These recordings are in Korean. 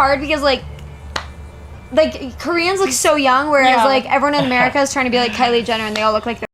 hard because like like Koreans look so young, whereas Yeah. like everyone in America is trying to be like Kylie Jenner, and they all look like they're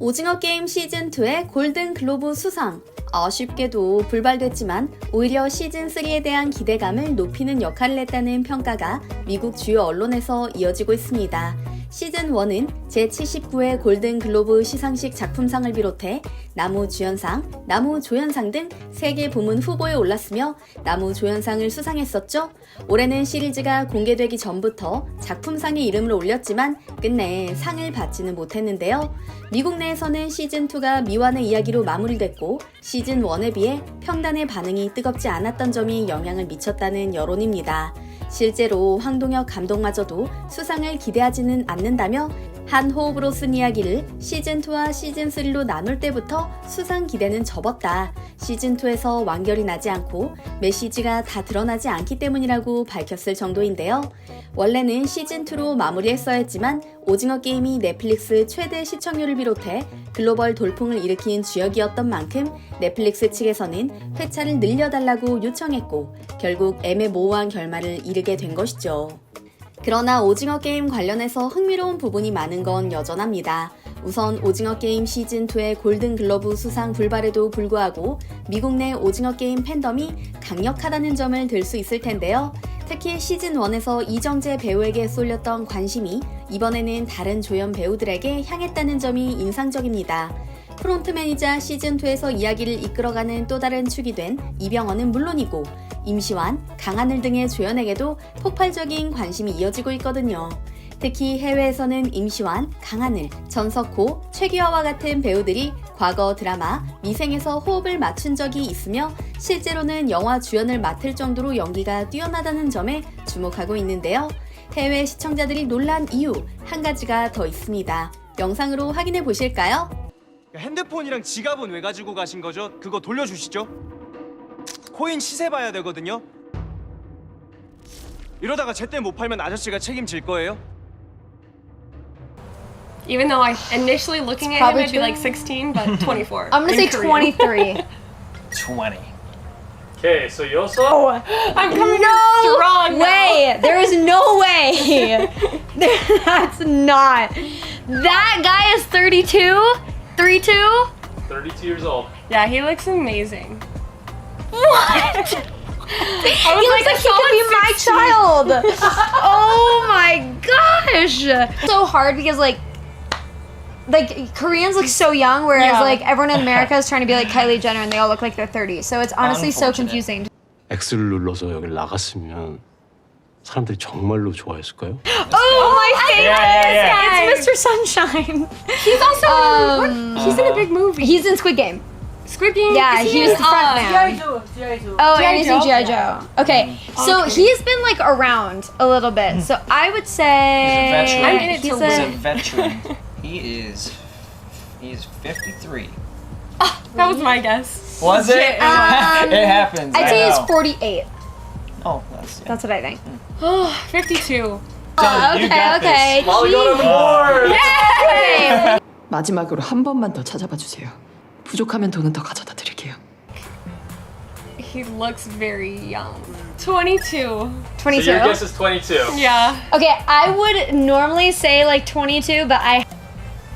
오징어 게임 시즌 2의 골든 글로브 수상. 아쉽게도 불발됐지만 오히려 시즌 3에 대한 기대감을 높이는 역할을 했다는 평가가 미국 주요 언론에서 이어지고 있습니다. 시즌1은 제79회 골든 글로브 시상식 작품상을 비롯해 나무 주연상, 나무 조연상 등 3개 부문 후보에 올랐으며 나무 조연상을 수상했었죠. 올해는 시리즈가 공개되기 전부터 작품상의 이름을 올렸지만 끝내 상을 받지는 못했는데요. 미국 내에서는 시즌2가 미완의 이야기로 마무리됐고 시즌1에 비해 평단의 반응이 뜨겁지 않았던 점이 영향을 미쳤다는 여론입니다. 실제로 황동혁 감독마저도 수상을 기대하지는 않는다며 한 호흡으로 쓴 이야기를 시즌2와 시즌3로 나눌 때부터 수상 기대는 접었다. 시즌2에서 완결이 나지 않고 메시지가 다 드러나지 않기 때문이라고 밝혔을 정도인데요. 원래는 시즌2로 마무리했어야 했지만 오징어 게임이 넷플릭스 최대 시청률을 비롯해 글로벌 돌풍을 일으킨 주역이었던 만큼 넷플릭스 측에서는 회차를 늘려달라고 요청했고 결국 애매모호한 결말을 이르게 된 것이죠. 그러나 오징어 게임 관련해서 흥미로운 부분이 많은 건 여전합니다. 우선 오징어 게임 시즌2의 골든 글러브 수상 불발에도 불구하고 미국 내 오징어 게임 팬덤이 강력하다는 점을 들 수 있을 텐데요. 특히 시즌1에서 이정재 배우에게 쏠렸던 관심이 이번에는 다른 조연 배우들에게 향했다는 점이 인상적입니다. 프론트맨이자 시즌2에서 이야기를 이끌어가는 또 다른 축이 된 이병헌은 물론이고 임시완, 강하늘 등의 조연에게도 폭발적인 관심이 이어지고 있거든요. 특히 해외에서는 임시완, 강하늘, 전석호, 최기화와 같은 배우들이 과거 드라마 미생에서 호흡을 맞춘 적이 있으며 실제로는 영화 주연을 맡을 정도로 연기가 뛰어나다는 점에 주목하고 있는데요. 해외 시청자들이 놀란 이유 한 가지가 더 있습니다. 영상으로 확인해 보실까요? 핸드폰이랑 지갑은 왜 가지고 가신 거죠? 그거 돌려주시죠. 코인 시세 봐야 되거든요. 이러다가 제때 못 팔면 아저씨가 책임질 거예요. Even though I initially looking at him, probably I'd be like true. 16, but 24. I'm gonna in say Korean. 23. 20. Okay, so Yoso. I'm coming no in strong now. way. There is no way. There- That's not. That guy is 32. 32. 32 years old. Yeah, he looks amazing. What? I He looks like he could be my child. oh my gosh. So hard because like like Koreans look so young, whereas Yeah. like everyone in America is trying to be like Kylie Jenner, and they all look like they're 30. So it's honestly so Unfortunate. confusing. X를 눌러서 여기 나갔으면 사람들이 정말로 좋아했을까요? Oh my favorite! Yeah, yeah, yeah. It's Mr. Sunshine. He's also Um, he's in a big movie. He's in Squid Game. Squid Game. Yeah, is he was in, the front uh, man. Oh, G.I. and he's in Joe? G.I. Joe. Okay, so Okay. he's been like around a little bit. So I would say He's a veteran. I'm in it he's to a- He's a win. veteran. he is. He is 53. That was my guess. Was it? Um, it happens. I'd I say he's know. 48. Oh, that's. Yeah. That's what I think. 52. Uh, you okay, got this. okay. Molly got on the board. Okay. 마지막으로 한 번만 더 찾아봐 주세요. 부족하면 돈은 더 가져다 드릴게요. He looks very young. 22. 22. So your guess is 22. Yeah. Okay, I would normally say like 22, but I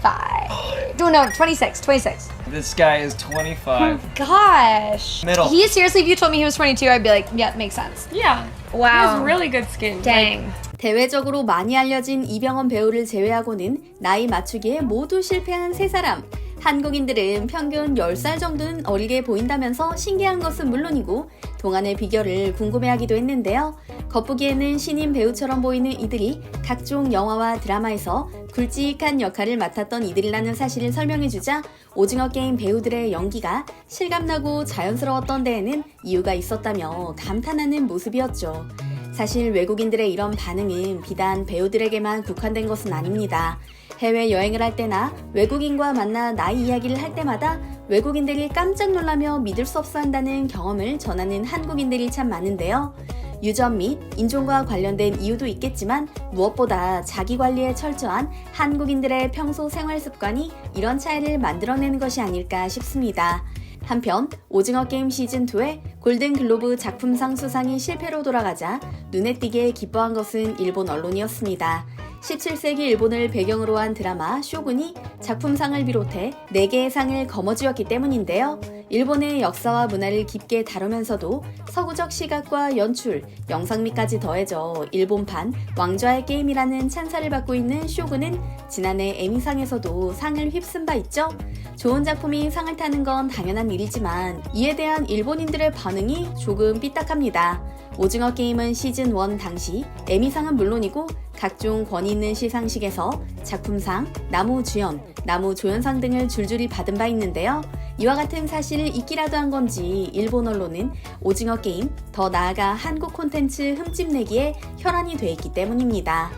five. No, no, 26. 26. This guy is 25. Gosh. Middle. He seriously, if you told me he was 22, I'd be like, yeah, makes sense. Yeah. He Wow. has really good skin. Dang. 대외적으로 많이 알려진 이병헌 배우를 제외하고는 나이 맞추기에 모두 실패한 세 사람. 한국인들은 평균 10살 정도는 어리게 보인다면서 신기한 것은 물론이고 동안의 비결을 궁금해하기도 했는데요. 겉보기에는 신인 배우처럼 보이는 이들이 각종 영화와 드라마에서 굵직한 역할을 맡았던 이들이라는 사실을 설명해주자 오징어 게임 배우들의 연기가 실감나고 자연스러웠던 데에는 이유가 있었다며 감탄하는 모습이었죠. 사실 외국인들의 이런 반응은 비단 배우들에게만 국한된 것은 아닙니다. 해외 여행을 할 때나 외국인과 만나 나이 이야기를 할 때마다 외국인들이 깜짝 놀라며 믿을 수 없어 한다는 경험을 전하는 한국인들이 참 많은데요. 유전 및 인종과 관련된 이유도 있겠지만 무엇보다 자기 관리에 철저한 한국인들의 평소 생활 습관이 이런 차이를 만들어내는 것이 아닐까 싶습니다. 한편 오징어 게임 시즌 2의 골든 글로브 작품상 수상이 실패로 돌아가자 눈에 띄게 기뻐한 것은 일본 언론이었습니다. 17세기 일본을 배경으로 한 드라마 쇼군이 작품상을 비롯해 4개의 상을 거머쥐었기 때문인데요. 일본의 역사와 문화를 깊게 다루면서도 서구적 시각과 연출, 영상미까지 더해져 일본판 왕좌의 게임이라는 찬사를 받고 있는 쇼군은 지난해 에미상에서도 상을 휩쓴 바 있죠. 좋은 작품이 상을 타는 건 당연한 일이지만 이에 대한 일본인들의 반응이 조금 삐딱합니다. 오징어 게임은 시즌 1 당시 에미상은 물론이고 각종 권위 있는 시상식에서 작품상, 나무 주연, 나무 조연상 등을 줄줄이 받은 바 있는데요. 이와 같은 사실을 잊기라도 한 건지 일본 언론은 오징어 게임, 더 나아가 한국 콘텐츠 흠집내기에 혈안이 돼 있기 때문입니다.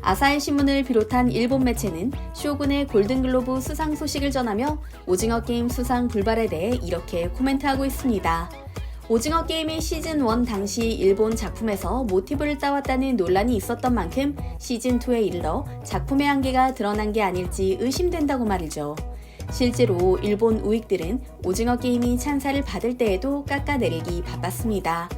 아사히 신문을 비롯한 일본 매체는 쇼군의 골든글로브 수상 소식을 전하며 오징어 게임 수상 불발에 대해 이렇게 코멘트하고 있습니다. 오징어 게임이 시즌 1 당시 일본 작품에서 모티브를 따왔다는 논란이 있었던 만큼 시즌 2에 이르러 작품의 한계가 드러난 게 아닐지 의심된다고 말이죠. 실제로 일본 우익들은 오징어 게임이 찬사를 받을 때에도 깎아내리기 바빴습니다.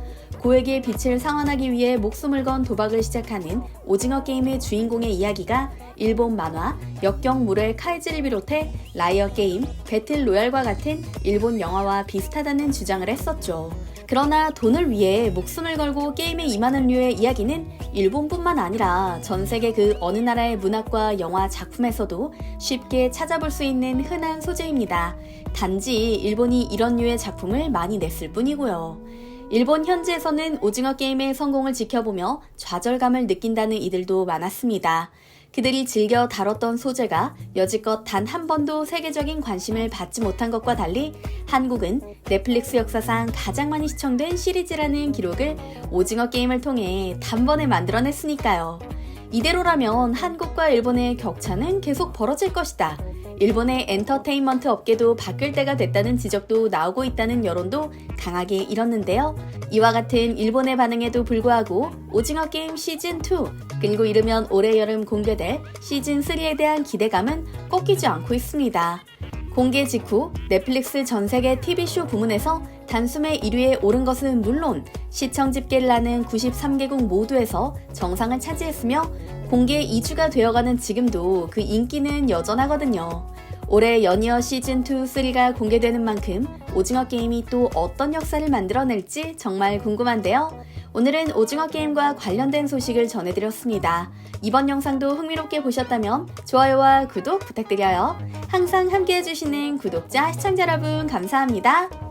고액의 빛을 상환하기 위해 목숨을 건 도박을 시작하는 오징어 게임의 주인공의 이야기가 일본 만화 역경물의 카이즈를 비롯해 라이어 게임, 배틀 로얄과 같은 일본 영화와 비슷하다는 주장을 했었죠. 그러나 돈을 위해 목숨을 걸고 게임에 임하는 류의 이야기는 일본뿐만 아니라 전 세계 그 어느 나라의 문학과 영화 작품에서도 쉽게 찾아볼 수 있는 흔한 소재입니다. 단지 일본이 이런 류의 작품을 많이 냈을 뿐이고요. 일본 현지에서는 오징어 게임의 성공을 지켜보며 좌절감을 느낀다는 이들도 많았습니다. 그들이 즐겨 다뤘던 소재가 여지껏 단 한 번도 세계적인 관심을 받지 못한 것과 달리 한국은 넷플릭스 역사상 가장 많이 시청된 시리즈라는 기록을 오징어 게임을 통해 단번에 만들어냈으니까요. 이대로라면 한국과 일본의 격차는 계속 벌어질 것이다. 일본의 엔터테인먼트 업계도 바뀔 때가 됐다는 지적도 나오고 있다는 여론도 강하게 일었는데요. 이와 같은 일본의 반응에도 불구하고 오징어 게임 시즌2 그리고 이르면 올해 여름 공개될 시즌3에 대한 기대감은 꺾이지 않고 있습니다. 공개 직후 넷플릭스 전 세계 TV쇼 부문에서 단숨에 1위에 오른 것은 물론 시청 집계를 하는 93개국 모두에서 정상을 차지했으며 공개 2주가 되어가는 지금도 그 인기는 여전하거든요. 올해 연이어 시즌2, 3가 공개되는 만큼 오징어 게임이 또 어떤 역사를 만들어낼지 정말 궁금한데요. 오늘은 오징어 게임과 관련된 소식을 전해드렸습니다. 이번 영상도 흥미롭게 보셨다면 좋아요와 구독 부탁드려요. 항상 함께 해주시는 구독자, 시청자 여러분 감사합니다.